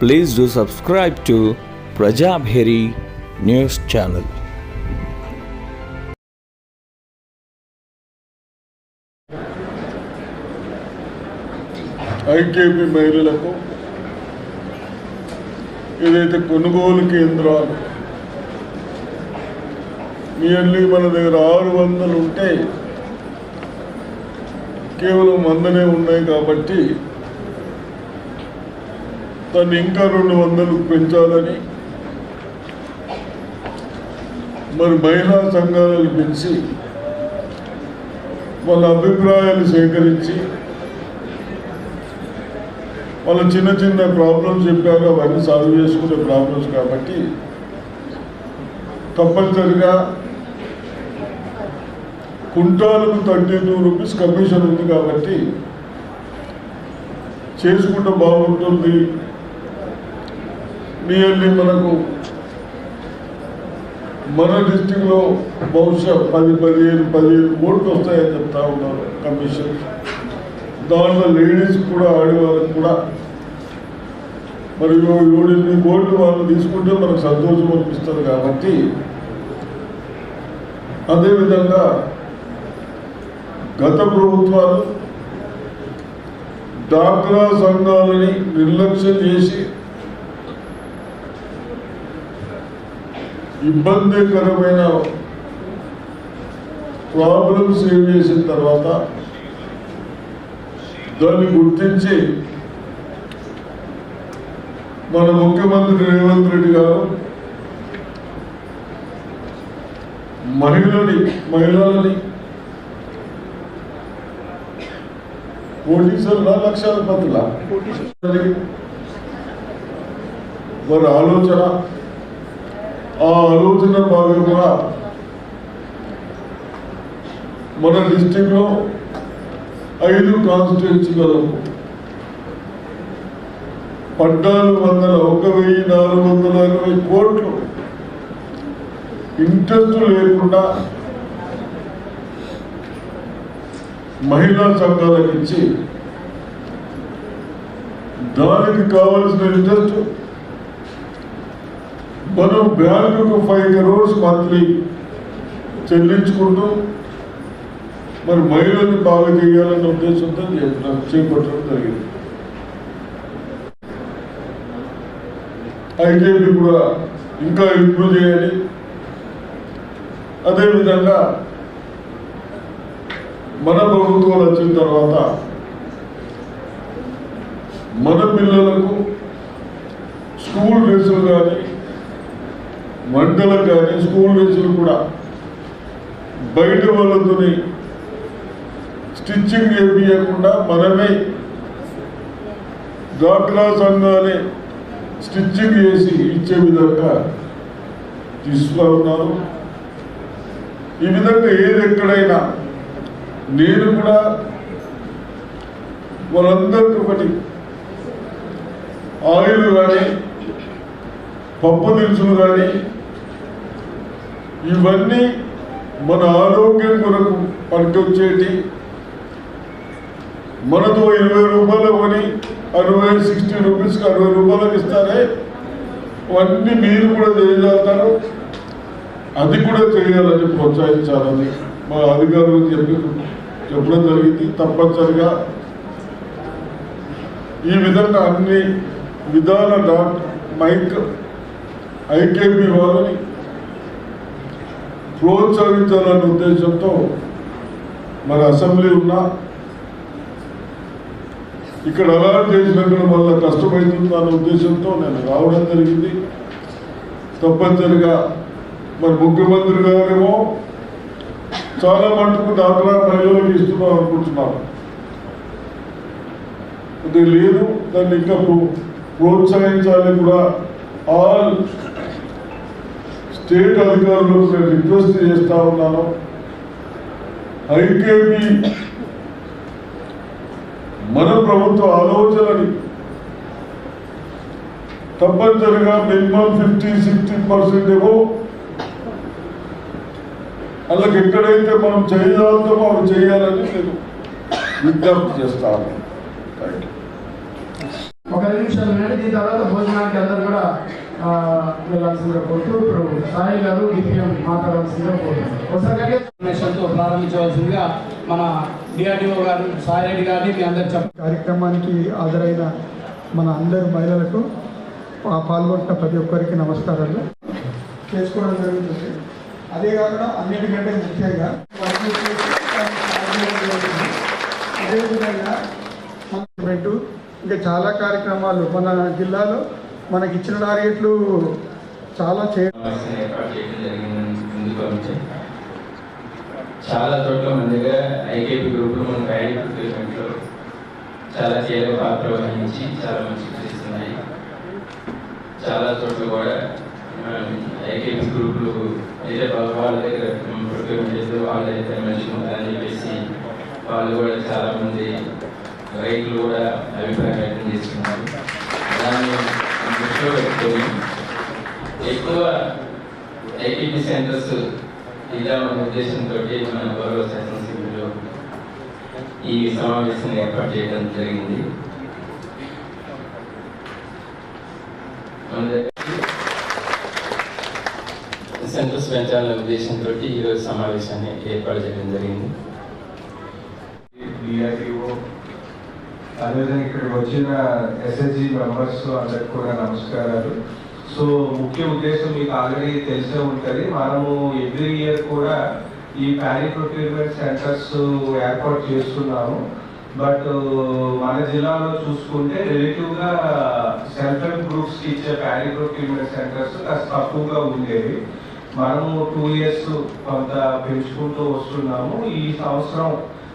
Please do subscribe to Prajabheri news channel. IKP మహిళలకు ఏదైతే కొనుగోలు కేంద్రాలు నియర్లీ మన దగ్గర ఆరు వందలు ఉంటే కేవలం వందనే ఉన్నాయి కాబట్టి దాన్ని ఇంకా రెండు వందలు పెంచాలని. మరి మహిళా సంఘాలను పెంచి వాళ్ళ అభిప్రాయాలు సేకరించి వాళ్ళ చిన్న చిన్న ప్రాబ్లమ్స్ చెప్పారు అవన్నీ సాల్వ్ చేసుకునే ప్రాబ్లమ్స్ కాబట్టి తప్పనిసరిగా కుంటాలకు థర్టీ టూ రూపీస్ కమిషన్ ఉంది కాబట్టి చేసుకుంటే బాగుంటుంది. నియర్లీ మనకు మన డిస్టిక్లో బహుశా పది పదిహేను పదిహేను ఓట్లు వస్తాయని చెప్తా ఉన్నారు కమిషన్. దాంట్లో లేడీస్ కూడా ఆడవాళ్ళకి కూడా. మరి ఏడెనిమిది కోట్లు వాళ్ళు తీసుకుంటే మనకు సంతోషం అనిపిస్తుంది కాబట్టి అదేవిధంగా గత ప్రభుత్వాలు డాక్రా సంఘాలని నిర్లక్ష్యం చేసి ఇబ్బందికరమైన ప్రాబ్లమ్స్ సేవ్ చేసిన తర్వాత దాన్ని గుర్తించి మన ముఖ్యమంత్రి రేవంత్ రెడ్డి గారు మహిళని మహిళలని కోటీశ్వరుల లక్షాధిపతుల. వారి ఆలోచన ఆ ఆలోచన భాగంగా మన డిస్టిక్లో ఐదు కాన్స్టిట్యూన్సీలలో పద్నాలుగు వందల ఒక వెయ్యి నాలుగు వందల అరవై కోట్లు ఇంట్రెస్ట్ లేకుండా మహిళా సంఘాలకు ఇచ్చి దానికి కావలసిన ఇంట్రెస్ట్ మనం బ్యాంకుకు ఫైవ్ క్రోర్స్ మంత్లీ చెల్లించుకుంటూ మరి మహిళల్ని బాగా చేయాలన్న ఉద్దేశంతో చేపట్టడం జరిగింది. అయితే కూడా ఇంకా ఇంప్రూవ్ చేయాలి. అదేవిధంగా మన ప్రభుత్వాలు వచ్చిన తర్వాత మన పిల్లలకు స్కూల్ డ్రెస్సులు కానీ వంటలకు కానీ స్కూల్ డ్రెస్సులు కూడా బయట వాళ్ళతో స్టిచ్చింగ్ చేపించకుండా మనమే డాక్టరా సంఘాలే స్టిచ్చింగ్ చేసి ఇచ్చే విధంగా తీసుకురా ఉన్నారు ఈ విధంగా ఏది ఎక్కడైనా నేను కూడా వాళ్ళందరికీ ఒకటి ఆయిల్ కానీ పప్పు దినుసులు కానీ ఇవన్నీ మన ఆరోగ్యం కొరకు పనికొచ్చేటి. మనతో ఇరవై రూపాయలు కొని అరవై సిక్స్టీ రూపీస్కి అరవై రూపాయలకు ఇస్తారే? అవన్నీ మీరు కూడా చేయగలుగుతారు అది కూడా చేయాలని ప్రోత్సహించాలని మా అధికారులు చెప్పి చెప్పడం జరిగింది తప్పనిసరిగా. ఈ విధంగా అన్ని విధాల డాట్ మైక్ ఐకేపీ వాళ్ళని ప్రోత్సహించాలనే ఉద్దేశంతో మన అసెంబ్లీ ఉన్నా ఇక్కడ అలాట్ చేసినప్పుడు వల్ల కష్టమవుతుంది అనే ఉద్దేశంతో నేను రావడం జరిగింది. తప్పనిసరిగా మరి ముఖ్యమంత్రి గారేమో చాలా మటుకు డాక్రా మహిళలకు ఇస్తున్నాం అనుకుంటున్నాను. అది లేదు దాన్ని ఇంకా ప్రోత్సహించాలి కూడా. ఆల్ స్టేట్ అధికారులకు నేను రిక్వెస్ట్ చేస్తా ఉన్నాను. ఐకేపీ మన ప్రభుత్వ ఆలోచనని తప్పనిసరిగా మినిమం ఫిఫ్టీ సిక్స్టీ పర్సెంట్ ఏమో వాళ్ళకి ఎక్కడైతే మనం చేయగలుగుతామో అవి చేయాలని నేను విజ్ఞప్తి చేస్తాను ఒక నిమిషం తర్వాత భోజనానికి అందరు కూడా వెళ్ళాల్సిందిగా కోరుతూ ఇప్పుడు సాయి గారు డిపిఎం మాట్లాడాల్సిందిగా కోరుతున్నాను ఒకసారి ప్రారంభించవలసిందిగా మన డిఆర్డిఓ గారు సాయి రెడ్డి గారిని మీ అందరు చెప్ప కార్యక్రమానికి హాజరైన మన అందరు మహిళలకు పాల్గొంటున్న ప్రతి ఒక్కరికి నమస్కారాలు. చేసుకోవడం జరుగుతుంది. అదే కాకుండా అన్నిటికంటే ముఖ్యంగా అదేవిధంగా ఇంకా చాలా కార్యక్రమాలు మన జిల్లాలో మనకి ఇచ్చిన టార్గెట్లు చాలా ఏర్పాటు చేయడం జరిగిందని చాలా చోట్ల మన దగ్గర ఐకేపీ గ్రూపులు మన ప్యాడీ ప్రొక్యూర్మెంట్లో చాలా కీలక పాత్ర వహించి చాలా మంచి చేస్తున్నాయి చాలా చోట్ల కూడా ఐకేపీ గ్రూపులు అయితే వాళ్ళ వాళ్ళ దగ్గర ప్రొక్యూర్మెంట్ చేస్తే వాళ్ళు అయితే మంచిగా ఉండాలని చెప్పేసి వాళ్ళు కూడా చాలా మంది రైతులు కూడా అభిప్రాయం వ్యక్తం చేస్తున్నారు దాన్ని దృష్టిలో పెట్టుకొని ఎక్కువ ఐటీపీ సెంటర్స్ ఇద్దామనే ఉద్దేశంతో మన గౌరవ శాసనసభ్యులు ఈ సమావేశం ఏర్పాటు చేయడం జరిగింది. సెంటర్స్ పెంచాలనే ఉద్దేశంతో ఈరోజు సమావేశాన్ని ఏర్పాటు చేయడం జరిగింది డిఆర్డిఓ అదేవిధంగా ఇక్కడికి వచ్చిన ఎస్ఎస్జి మెంబర్స్ అందరికి కూడా నమస్కారాలు. సో ముఖ్య ఉద్దేశం మీకు ఆల్రెడీ తెలిసే ఉంటుంది. మనము ఎవ్రీ ఇయర్ కూడా ఈ ప్యారీ ప్రొక్యూర్మెంట్ సెంటర్స్ ఏర్పాటు చేస్తున్నాము. బట్ మన జిల్లాలో చూసుకుంటే రిలేటివ్గా సెల్ఫ్ హెల్ప్ గ్రూప్స్కి ఇచ్చే ప్యారీ ప్రొక్యూర్మెంట్ సెంటర్స్ కాస్త తక్కువగా ఉండేవి. మనము టూ ఇయర్స్ కొంత పెంచుకుంటూ వస్తున్నాము. ఈ సంవత్సరం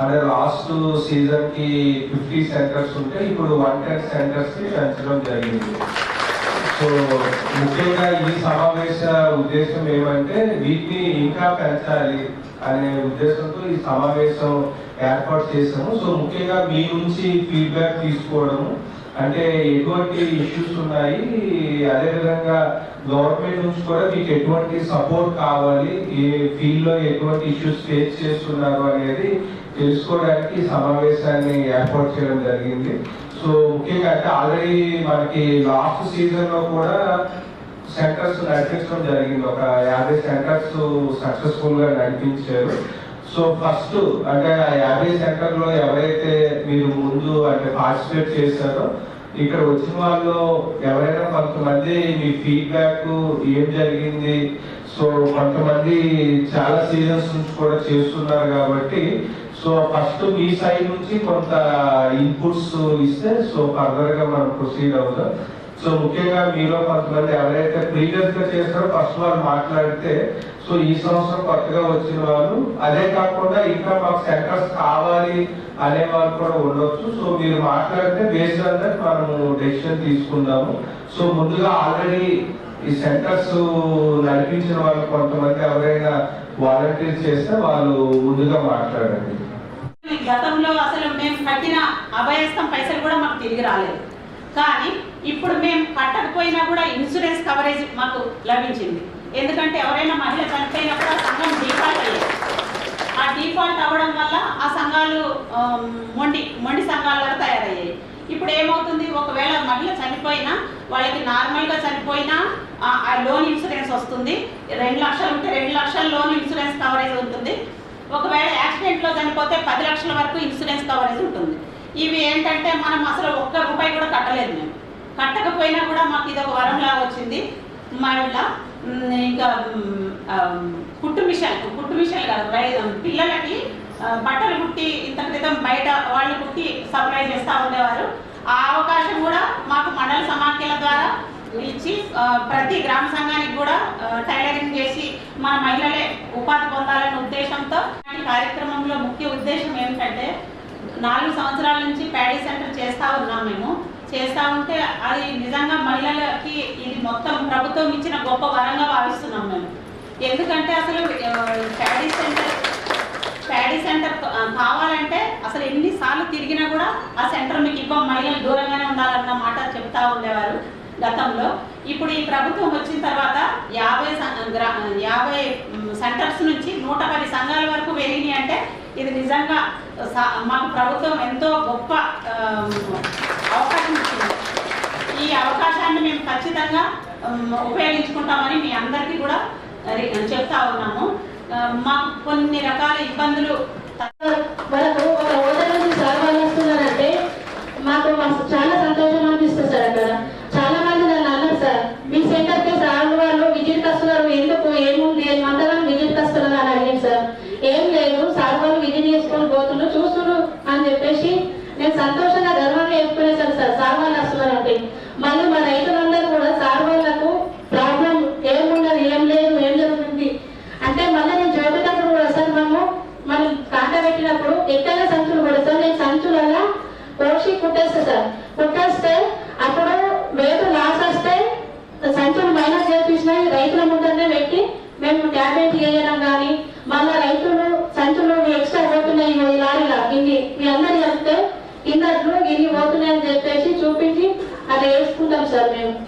అంటే లాస్ట్ సీజన్కి ఫిఫ్టీ సెంటర్స్ ఉంటే ఇప్పుడు వన్ టెన్ సెంటర్స్కి పెంచడం జరిగింది. సో ముఖ్యంగా ఈ సమావేశ ఉద్దేశం ఏమంటే వీటిని ఇంకా పెంచాలి అనే ఉద్దేశంతో ఈ సమావేశం ఏర్పాటు చేసాము సో ముఖ్యంగా మీ నుంచి ఫీడ్బ్యాక్ తీసుకోవడము అంటే ఎటువంటి ఇష్యూస్ ఉన్నాయి? అదేవిధంగా గవర్నమెంట్ నుంచి కూడా మీకు ఎటువంటి సపోర్ట్ కావాలి? ఏ ఫీల్డ్లో ఎటువంటి ఇష్యూస్ ఫేస్ చేస్తున్నారు అనేది తెలుసుకోవడానికి సమావేశాన్ని ఏర్పాటు చేయడం జరిగింది. సో ముఖ్యంగా అంటే ఆల్రెడీ మనకి లాస్ట్ సీజన్లో కూడా సెంటర్స్ నడిపించడం జరిగింది. ఒక యాభై సెంటర్స్ సక్సెస్ఫుల్గా నడిపించారు. సో ఫస్ట్ అంటే ఆ యాభై సెంటర్లో ఎవరైతే మీరు ముందు అంటే పార్టిసిపేట్ చేశారో ఇక్కడ వచ్చిన వాళ్ళు ఎవరైనా కొంతమంది మీ ఫీడ్బ్యాక్ ఏం జరిగింది? సో కొంతమంది చాలా సీజన్స్ నుంచి కూడా చేస్తున్నారు కాబట్టి సో ఫస్ట్ మీ సైడ్ నుంచి కొంత ఇన్పుట్స్ ఇస్తే సో ఫర్దర్గా మనం ప్రొసీడ్ అవుతాం సో ముఖ్యంగా మీలో కొంతమంది ఎవరైతే ప్రీవియస్గా చేస్తారో ఫస్ట్ వాళ్ళు మాట్లాడితే సో ఈ సంవత్సరం కొత్తగా వచ్చిన వాళ్ళు అదే కాకుండా ఇంకా మాకు సెంటర్స్ కావాలి అనే వాళ్ళు కూడా ఉండొచ్చు. సో మీరు మాట్లాడితే బేస్డ్ ఆన్ దట్ మనము డెసిషన్ తీసుకుందాము. సో ముందుగా ఆల్రెడీ ఈ సెంటర్స్ నడిపించిన వాళ్ళు కొంతమంది ఎవరైనా వాలంటీర్ చేస్తే వాళ్ళు ముందుగా మాట్లాడండి. గతంలో అసలు మేము కట్టిన అభయస్థం పైసలు కూడా మాకు తిరిగి రాలేదు. కానీ ఇప్పుడు మేము కట్టకపోయినా కూడా ఇన్సూరెన్స్ కవరేజ్ మాకు లభించింది. ఎందుకంటే ఎవరైనా మహిళ చనిపోయినప్పుడు ఆ సంఘం డిఫాల్ట్ అయ్యేది. ఆ డిఫాల్ట్ అవ్వడం వల్ల ఆ సంఘాలు మొండి మొండి సంఘాలుగా తయారయ్యాయి. ఇప్పుడు ఏమవుతుంది? ఒకవేళ మహిళ చనిపోయినా వాళ్ళకి నార్మల్గా చనిపోయినా ఆ ఆ లోన్ ఇన్సూరెన్స్ వస్తుంది. రెండు లక్షలు ఉంటే రెండు లక్షల లోన్ ఇన్సూరెన్స్ కవరేజ్ ఉంటుంది. ఒకవేళ యాక్సిడెంట్లో చనిపోతే పది లక్షల వరకు ఇన్సూరెన్స్ కవరేజ్ ఉంటుంది. ఇవి ఏంటంటే మనం అసలు ఒక్క రూపాయి కూడా కట్టలేదు మేము. కట్టకపోయినా కూడా మాకు ఇది ఒక వరంలాగా వచ్చింది. మళ్ళా ఇంకా కుట్టు మిషన్ కుట్టు మిషన్ కాదు పిల్లలకి బట్టలు కుట్టి ఇంత క్రితం బయట వాళ్ళు కుట్టి సప్లై చేస్తూ ఉండేవారు. ఆ అవకాశం కూడా మాకు మండల సమాఖ్యల ద్వారా ఇచ్చి ప్రతి గ్రామ సంఘానికి కూడా టైలరింగ్ చేసి మన మహిళలే ఉపాధి పొందాలనే ఉద్దేశంతో ఈ కార్యక్రమంలో ముఖ్య ఉద్దేశం ఏమిటంటే నాలుగు సంవత్సరాల నుంచి ప్యాడీ సెంటర్ చేస్తూ ఉన్నాం మేము. చేస్తూ ఉంటే అది నిజంగా మహిళలకి ఇది మొత్తం ప్రభుత్వం ఇచ్చిన గొప్ప వరంగా భావిస్తున్నాం మేము. ఎందుకంటే అసలు ప్యాడీ సెంటర్ ప్యాడీ సెంటర్ కావాలంటే అసలు ఎన్నిసార్లు తిరిగినా కూడా ఆ సెంటర్ మీకు ఇవ్వం మహిళలు దూరంగానే ఉండాలన్న మాట చెప్తా ఉండేవారు గతంలో. ఇప్పుడు ఈ ప్రభుత్వం వచ్చిన తర్వాత యాభై సం- గ్రా- యాభై సెంటర్స్ నుంచి నూట పది సంఘాల వరకు పెరిగినాయి అంటే ఇది నిజంగా సా- మాకు ప్రభుత్వం ఎంతో గొప్ప అవకాశం ఇచ్చింది ఈ అవకాశాన్ని మేము ఖచ్చితంగా ఉపయోగించుకుంటామని మీ అందరికీ కూడా చెప్తా ఉన్నాము. మా మాకు కొన్ని రకాల ఇబ్బందులు మనకు ఒక హోటల్ నుంచి సార్ వాళ్ళు వస్తున్నారంటే మాకు చాలా సంతోషం అనిపిస్తుంది సార్ అక్కడ. చాలా మంది నన్ను అన్నారు సార్ మీ సెంటర్కి సార్ వాళ్ళు విజిట్ వస్తున్నారు ఎందుకు? ఏముంది? ఏమంటారా విజిట్ వస్తున్నారు అని అడిగింది సార్. ఏం లేదు సార్ వాళ్ళు విజిట్ చేసుకొని పోతున్నారు చూస్తున్నారు అని చెప్పేసి నేను సంతోషంగా గర్వంగా చెప్పుకునేసాను సార్ సార్ వాళ్ళు వస్తున్నారంటే మళ్ళీ మా రైతులందరూ కూడా సార్ వాళ్ళకు ప్రాబ్లం ఏముండదు ఏం లేదు ఏం జరుగుతుంది? అంటే మళ్ళీ నేను చూపేటప్పుడు కూడా సార్ మేము మనం కాట పెట్టినప్పుడు ఎక్కడ సంచులు కూడా నేను సంచులలో పోసి కుట్టేస్తా సార్. కుట్టేస్తే అప్పుడు రేటు లాస్ వస్తే సంచులు మైనస్ చేపించినాయి. రైతుల ముందరనే పెట్టి మేము ట్యాబ్లెట్ వేయడం కానీ మళ్ళీ రైతులు సంచులు ఎక్స్ట్రా పోతున్నాయి ఈ లారీలా ఇన్ని మీ అందరు చెప్తే కిందట్లు ఇన్ని పోతున్నాయని చెప్పేసి చూపించి అట్లా వేసుకుంటాం సార్ మేము.